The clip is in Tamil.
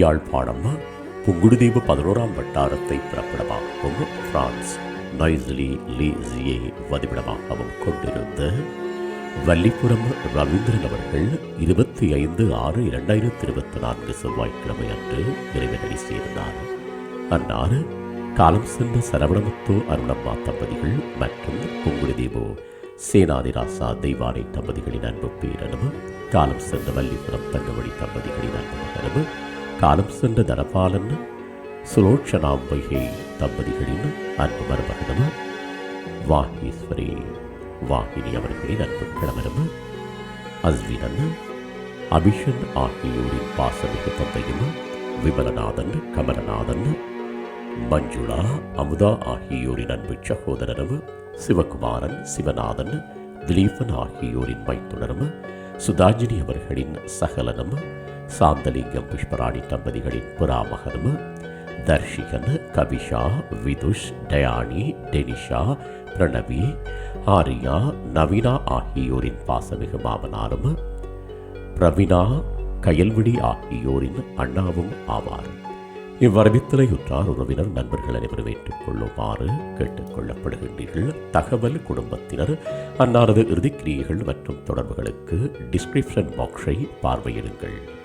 யாழ்ப்பாணம் புங்குடுதீவு பதினோராம் வட்டாரத்தை பிறப்பிடமாகவும் பிரான்ஸ். நைஸ்லி லீசியை வதிவிடமாகவும் கொண்டிருந்த வள்ளிப்புறம் ரவீந்திரன் அவர்கள் இருபத்தி ஐந்து ஆறு இரண்டாயிரத்தி இருபத்தி நான்கு செவ்வாய்க்கிழமை அன்று இறைவனடி சேர்ந்தார். அன்னார் காலம் சென்ற சரவணமுத்து அருணம்மா தம்பதிகள் மற்றும் புங்குடுதீபு சேனாதிராசா தெய்வானை தம்பதிகளின் அன்பு பேரனும் காலம் சென்ற வள்ளிபுரம் தங்கமணி தம்பதிகளின் அன்பு மகனும் காலம் சென்ற தனபாலன் சுலோச்சனாம்பைகை தம்பதிகளின் அன்பு மருமகனும் வாகீஸ்வரி வாகினி அவர்களின் அன்பு கிழவரும் அஸ்வினன் அபிஷன் ஆகியோரின் பாசமிகு தந்தையும் விமலநாதன் கமலநாதன் மஞ்சுளா அமுதா ஆகியோரின் அன்பு சகோதரரும் சிவகுமாரன் சிவநாதன் திலீபன் ஆகியோரின் மைத்துணரும் சுதாஜினி அவர்களின் சகலனும் சாந்தலிங்கம் புஷ்பராணி தம்பதிகளின் புறாமகனும் தர்ஷிகன் கவிஷா விதுஷ் டயானி டெனிஷா பிரணவி ஆரியா நவீனா ஆகியோரின் பாசமிகு மாமனாரும் பிரவினா கயல்விழி ஆகியோரின் அண்ணாவும் ஆவார். இவ்வரவித்தலையுற்றார் உறவினர் நண்பர்கள் அனைவரும் ஏற்றுக்கொள்ளுமாறு கொள்ளுமாறு கேட்டுக்கொள்ளப்படுகின்றீர்கள் தகவல் குடும்பத்தினர் அன்னாரது இறுதிக்கிரியைகள் மற்றும் தொடர்புகளுக்கு டிஸ்கிரிப்ஷன் பாக்ஸை பார்வையிடுங்கள்.